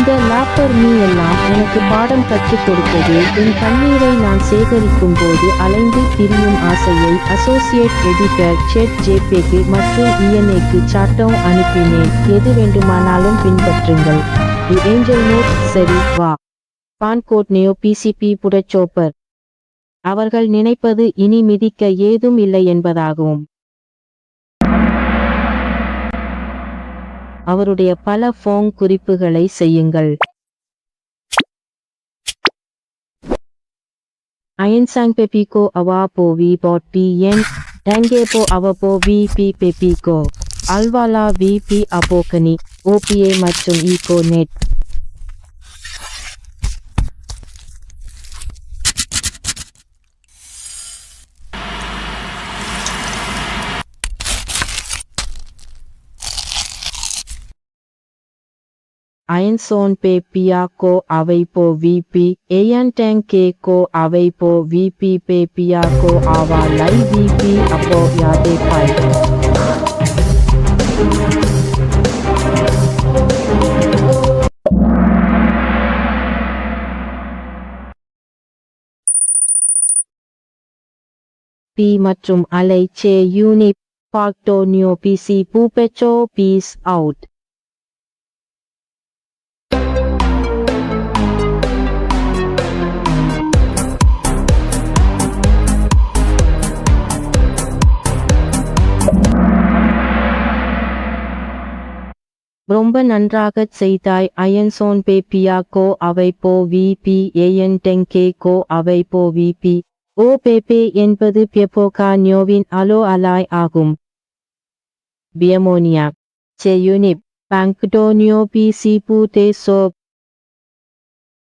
இந்த லாப்பர் மீ எல்லாம் எனக்கு பாடம் கற்றுக் கொடுத்தது. என் கண்ணீரை நான் சேகரிக்கும் போது அலைந்து திரியும் ஆசையை அசோசியேட் எடிட்டர் செட் ஜேபேக்கு மற்றும் இஎன்ஏக்கு சாட்டம் அனுப்பினேன். எது வேண்டுமானாலும் பின்பற்றுங்கள். தி ஏஞ்சல் நோட் சரி வா. பான்கோட் நியோ பிசிபி புடச்சோப்பர் அவர்கள் நினைப்பது இனி மிதிக்க ஏதும் இல்லை என்பதாகும். அவருடைய பல ஃபோங் குறிப்புகளை செய்யுங்கள். அயன்சாங் பெபிகோ அவா போ வி பாட் பி என் டேங்கே போ அவ போ வி பி பெபிகோ. அல்வாலா வி பி அபோகனி ஓபிஏ மற்றும் ஈகோ நெட். அயன்சோன் பே பியா கோ அவை போ விபி ஏஎன் டேங் கே கோ அவை போ விபி பே பியா கோ ஆவா லை விபி அப்போ யாதே பாய் பி. மற்றும் அலை சே யூனி பாக்டோ நியோ பிசி பூபெச்சோ பீஸ் அவுட். ரொம்ப நன்றாகச் செய்தாய் அயன்சோன் பே பியாக்கோ அவை போ விபி ஏஎன் டெங்கே கோ அவை போ விபி ஓ பேபே என்பது பியபோகா நியோவின் அலோ அலாய் ஆகும். பியமோனியா. செயுனிப் பாங்க்டோனியோ பி சி பூ தே சோப்